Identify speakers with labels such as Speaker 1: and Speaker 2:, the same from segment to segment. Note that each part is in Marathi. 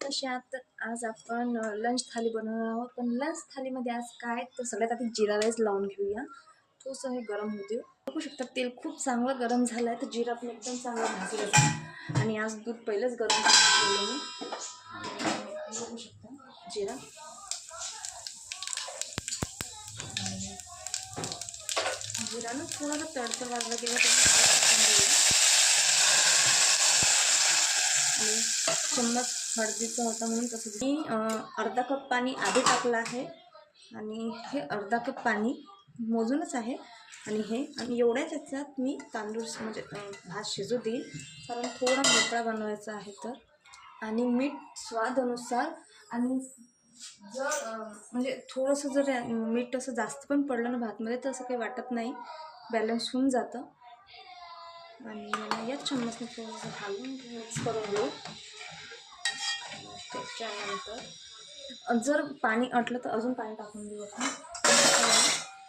Speaker 1: तशात आज आपण लंच थाली बनवणार आहोत. पण लंच थालीमध्ये आज काय? तर सगळ्यात आधी जिरा राईस लावून घेऊया. थोडंसं हे गरम होते बघू शकता तेल खूप चांगलं गरम झालं आहे तर जिरा पण एकदम चांगलं भाजलं आणि आज दूध पहिलंच गरम बघू शकता जिरा. आणि जिरानं थोडंसं तडतड वाजलं गेलं तर आणि चम्मच हळदीचा होता म्हणून तसं मी अर्धा कप पाणी आधी टाकलं आहे. आणि हे अर्धा कप पाणी मोजूनच आहे. आणि हे आणि एवढ्याच याच्यात मी तांदूळ म्हणजे भात शिजू देईल कारण थोडा मोकळा बनवायचा आहे तर. आणि मीठ स्वादानुसार आणि जर म्हणजे थोडंसं जर मीठ असं जास्त पण पडलं ना भातमध्ये तर असं काही वाटत नाही. बॅलन्स होऊन जातं. आणि मला याच चम्मचने थोडंसं घालून मिक्स करून घेऊ. त्याच्यानंतर जर पाणी अटलं तर अजून पाणी टाकून देऊ आपण.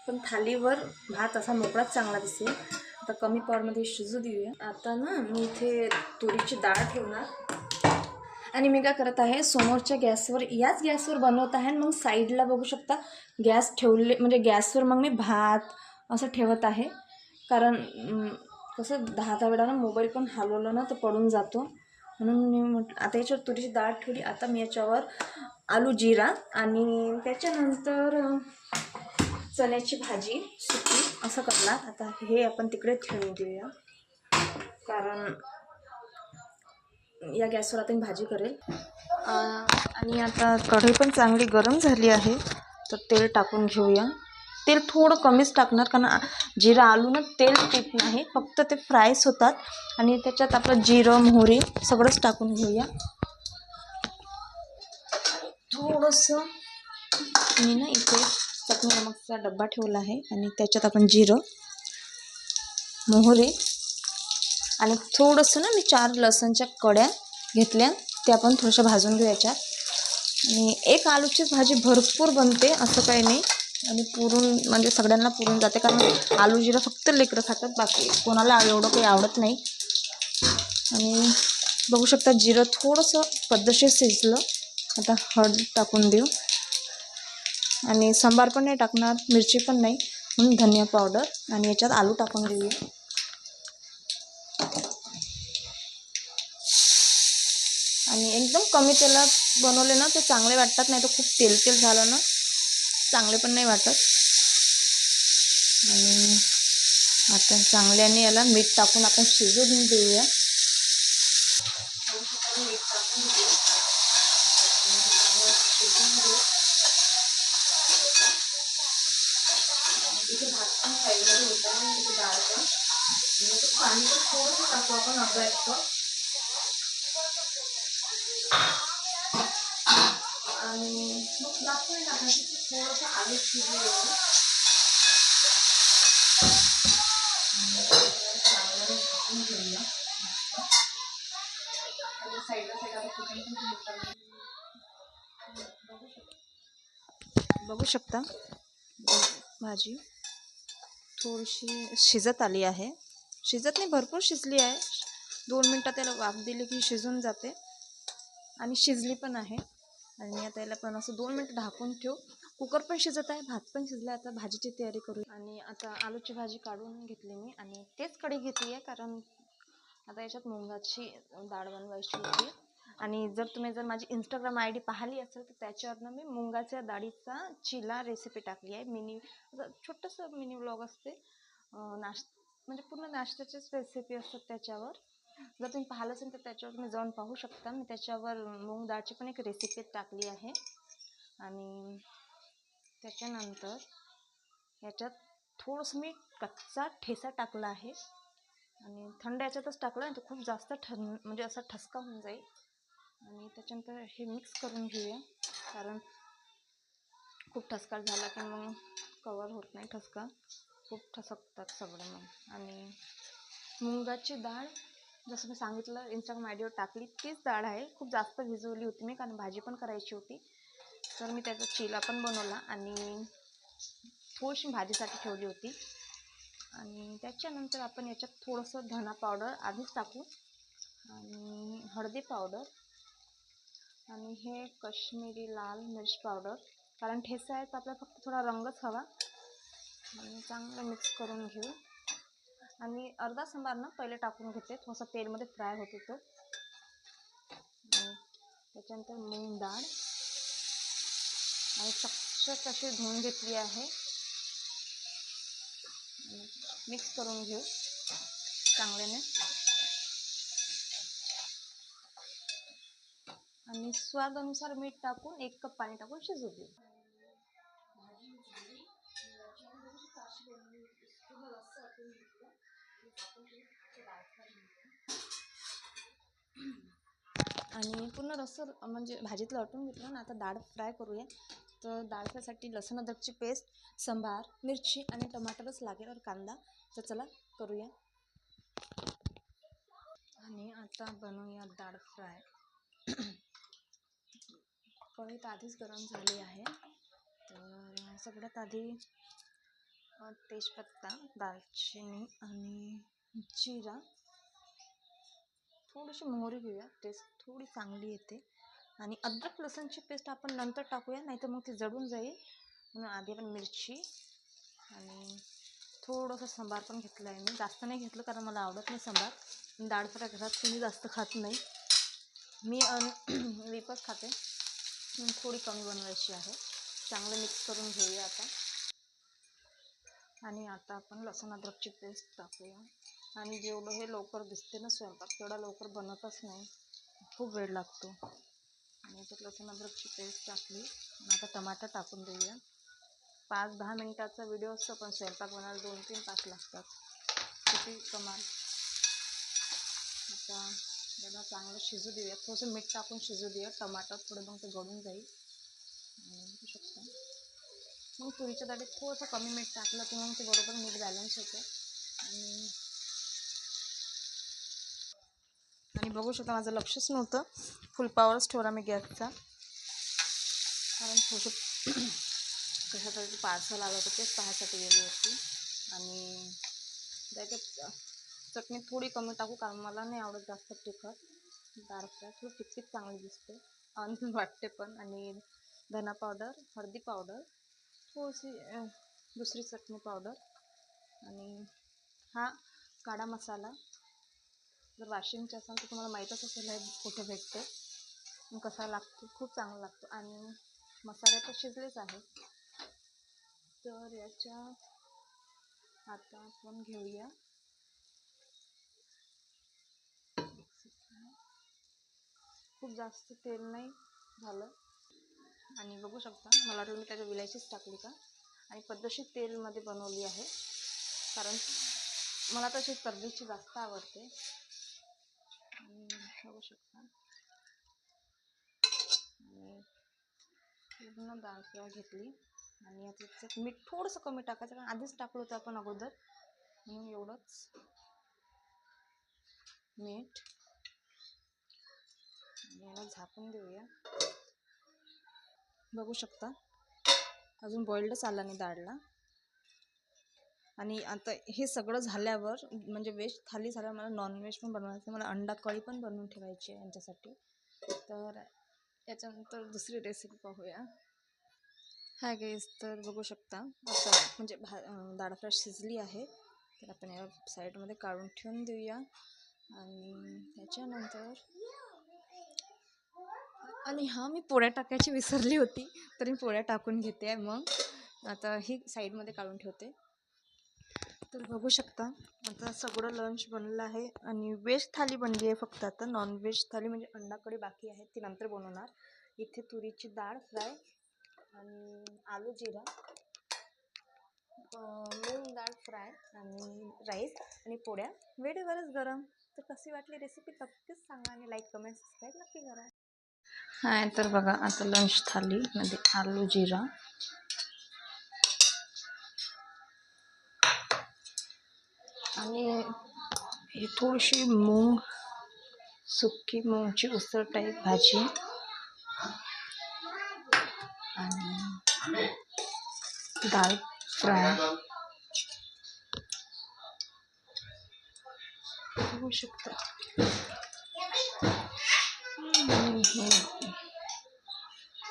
Speaker 1: पण थालीवर भात असा मोकळाच चांगला दिसेल. आता कमी पॉवरमध्ये शिजू देऊया. आता ना मी इथे तुरीची डाळ ठेवणार. आणि मी काय करत आहे समोरच्या गॅसवर याच गॅसवर बनवत आहे आणि मग साईडला बघू शकता गॅस ठेवले म्हणजे गॅसवर मग मी भात असं ठेवत आहे. कारण कसं दहा दहा वेळा ना मोबाईल पण हलवलं ना तर पडून जातो. म्हणून मी म्हटलं आता याच्यावर तुरीची डाळ ठेवली. आता मी याच्यावर आलू जिरा आणि त्याच्यानंतर चण्याची भाजी सुकी असं करणार. आता हे आपण तिकडे ठेवून देऊया. कारण या गॅसवर आता मी भाजी करेल. आणि आता कढई पण चांगली गरम झाली आहे. तर तेल टाकून घेऊया. तेल थोडं कमीच टाकणार कारण आ- जिरं आलूनं तेल पित नाही फक्त ते फ्रायच होतात. आणि त्याच्यात आपलं जिरं मोहरी सगळंच टाकून घेऊया. थोडंसं मी ना इथे चटणी नमकचा डब्बा ठेवला आहे आणि त्याच्यात आपण जिरं मोहरी आणि थोडंसं ना मी चार लसणच्या कड्या घेतल्या त्या आपण थोड्याशा भाजून घेऊ याच्यात आणि एक आलूची भाजी भरपूर बनते असं काही नाही. आणि पुरून म्हणजे सगळ्यांना पुरून जाते. कारण आलू जिरा फक्त लेकरं खातात बाकी कोणाला एवढं काही आवडत नाही. आणि बघू शकता जिरं थोडंसं पद्धतशीर शिजलं. आता हळद टाकून देऊ. आणि सांबार पण नाही टाकणार मिरची पण नाही. म्हणून धनिया पावडर आणि याच्यात आलू टाकून देऊया आणि एकदम कमी तेलात बनवले ना ते चांगले वाटतात. नाही तर खूप तेल तेल झालं ना. चांगले पण नाही वाटत. आणि आता चांगल्याने याला मीठ टाकून आपण शिजवून देऊया मीठ टाकून भात पण साईडमध्ये होता डाळ पण. पाणी थोडंसं टाकू आपण अर्धा एक कप. मग जास्त टाकायचं की थोडंसं आलू शिजू झाकून घेऊया साईडला बघू शकता बघू शकता. भाजी थोडीशी शिजत आली आहे. शिजत नाही भरपूर शिजली आहे. दोन मिनटात त्याला वाफ दिली की शिजून जाते. आणि शिजली पण आहे. आणि आता याला पण असं दोन मिनटं ढाकून ठेवू. कुकर पण शिजत आहे भात पण शिजला आता भाजीची तयारी करू आणि आता आलूची भाजी काढून घेतली मी. आणि तेच कढी घेतली आहे कारण आता याच्यात मुंगाची डाळ बनवायची होती. आणि जर तुम्ही जर माझी इंस्टाग्राम आय डी पाहिली असेल तर त्याच्यावरनं मी मुंगाच्या डाळीचा चिला रेसिपी टाकली आहे. मिनी छोटंसं मिनी व्लॉग असते. नाश्त नाश म्हणजे पूर्ण नाश्त्याचीच रेसिपी असतात त्याच्यावर. जर तुम्ही पाहिलं असेल तर त्याच्यावर तुम्ही जाऊन पाहू शकता. मी त्याच्यावर मूग डाळची पण एक रेसिपी टाकली आहे. आणि त्याच्यानंतर याच्यात थोडंसं मी कच्चा ठेचा टाकला आहे. आणि थंड याच्यातच टाकलं आणि तो खूप जास्त ठन म्हणजे असा ठसका होऊन जाईल. आणि त्याच्यानंतर हे मिक्स करून घेऊया. कारण खूप ठसका झाला की मग कवर होत नाही ठसका. खूप ठसकतात सगळे मग. आणि मुंगाची डाळ जसं मी सांगितलं इंस्टाग्राम आयडीवर टाकली तीच डाळ आहे. खूप जास्त भिजवली होती मी कारण भाजी पण करायची होती. तर मी त्याचा चिला पण बनवला आणि थोडीशी भाजीसाठी ठेवली होती. आणि त्याच्यानंतर आपण याच्यात थोडंसं धना पावडर आधीच टाकू आणि हळदी पावडर आणि हे कश्मीरी लाल मिर्च पावडर कारण ठेचा आहे तर आपल्याला फक्त थोडा रंगच हवा. आणि चांगलं मिक्स करून घेऊ. आणि अर्धा सांबार ना पहिले टाकून घेते. थोडंसं तेलमध्ये फ्राय होतो तो त्याच्यानंतर मूग डाळ. आणि चकचक अशी धुवून घेतली आहे. मिक्स करून घेऊ चांगल्याने. आणि स्वादानुसार मीठ टाकून एक कप पाणी टाकून शिजू देऊ. आणि पूर्ण रस्सं म्हणजे भाजीत लटून घेतलं ना आता डाळ फ्राय करूया. तर डाळ फ्रायसाठी लसूण अद्रकची पेस्ट संभार मिरची आणि टमाटरच लागेल और कांदा. तर चला करूया. आणि आता बनवूया डाळ फ्राय. कढई आधीच गरम झाली आहे. तर सगळ्यात आधी तेजपत्ता दालचिनी आणि जिरा. थोडीशी मोहरी घेऊया. टेस्ट थोडी चांगली येते. आणि अद्रक लसणची पेस्ट आपण नंतर टाकूया नाहीतर मग ती जळून जाईल. म्हणून आधी आपण मिरची आणि थोडंसं सांबार पण घेतलं आहे मी. जास्त नाही घेतलं कारण मला आवडत नाही सांबार. डाळ फ्राय घरात तुम्ही जास्त खात नाही. मी अन विपच खाते. म्हणून थोडी कमी बनवायची आहे. चांगलं मिक्स करून घेऊया आता. आणि आता आपण लसूण अद्रकची पेस्ट टाकूया. आणि जेवढं हे लवकर दिसते ना स्वयंपाक. तेवढा लवकर बनतच नाही. खूप वेळ लागतो. आणि याच्यात लसूण अद्रकची पेस्ट टाकली. आणि आता टमाटर टाकून देऊया. पाच दहा मिनटाचा व्हिडिओ असतो पण स्वयंपाक बनायला दोन तीन तास लागतात. किती कमाल. आता याला चांगलं शिजू देऊया. थोडंसं मीठ टाकून शिजू देऊया. टमाटर थोडं मग ते गळून जाईल. आणि बघू शकता. मग तुरीच्या डाळीत थोडंसं कमी मीठ टाकलं की मग ते बरोबर मीठ बॅलन्स होते. आणि बघू शकता माझं लक्षच नव्हतं. फुलपावरच ठेवला मी गॅसचा कारण थोडंसं कशा पार्सल आलं होतं तेच पाहायसाठी गेली होती. आणि त्याच्यात चटणी थोडी कमी टाकू कारण मला नाही आवडत जास्त तिखट. डाळ फ्राय थोडी चांगली दिसते आणि वाटते पण. आणि धना पावडर हळदी पावडर थोडीशी दुसरी चटणी पावडर आणि हा काळा मसाला. जर वाशिमचे असाल तर तुम्हाला माहीतच असेल हे कुठे भेटते. कसा लागतो खूप चांगला लागतो. आणि मसाले तर शिजलेच आहेत. तर याच्यात आता आपण घेऊया. खूप जास्त तेल नाही झालं. आणि बघू शकता मला वाटलं मी त्याच्या विलायचीच टाकली का? आणि पद्धतशीर तेलमध्ये बनवली आहे. कारण मला तशी तर्रीची जास्त आवडते. बघू शकता. पूर्ण डाळ किंवा घेतली. आणि आता त्याच्यात मीठ थोडंसं कमी टाकायचं कारण आधीच टाकलं होतं आपण अगोदर. म्हणून एवढंच मीठ. आणि याला झाकून देऊया. बघू शकता. अजून बॉईल्डच आला नाही डाळला आणि आता हे सगळं झाल्यावर म्हणजे व्हेज थाली झाल्यावर मला नॉनव्हेज पण बनवायचं मला अंडा कढी पण बनवून ठेवायची आहे यांच्यासाठी. तर याच्यानंतर दुसरी रेसिपी पाहूया. हाय गेस तर बघू शकता आता म्हणजे भा डाळ फ्राय शिजली आहे. तर आपण या साईडमध्ये काढून ठेवून देऊया. आणि त्याच्यानंतर आणि हां मी पोळ्या टाकायची विसरली होती तर मी पोळ्या टाकून घेते आहे मग. आता ही साईडमध्ये काढून ठेवते. तर बघू शकता आता सगळं लंच बनलं आहे आणि व्हेज थाली बनली आहे फक्त आता. नॉनव्हेज थाली म्हणजे अंडाकडे बाकी आहे ती नंतर बनवणार. इथे तुरीची डाळ फ्राय आणि आलू जिरा अं, मूग डाळ फ्राय आणि राईस आणि पोळ्या. वेळेवरच गरम. तर कशी वाटली रेसिपी नक्कीच सांगा आणि लाईक कमेंट सबस्क्राईब नक्की करा. हाय तर बघा आता लंच थालीमध्ये आलू जिरा. आणि ही थोडीशी मूग सुकी मूगची उसळ टाईप भाजी. आणि डाळ फ्राय. होऊ शकता.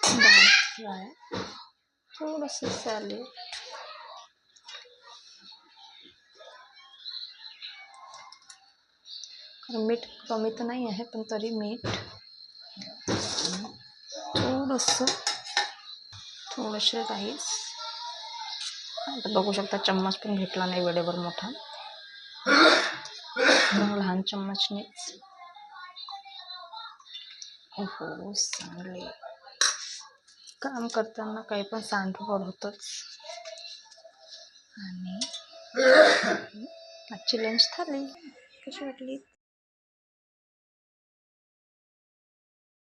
Speaker 1: दाल फ्राय. थोडंसं सॅलेड मीठ कमी तर नाही आहे पण तरी मीठ. थोडंसं थोडेसे राईस. आता बघू शकता चम्मच पण भेटला नाही वेळेवर मोठा. लहान चम्मचनेच हो चांगले काम करताना काही पण सांडपड होतंच. आणि आजची लंच थाली कशी वाटली?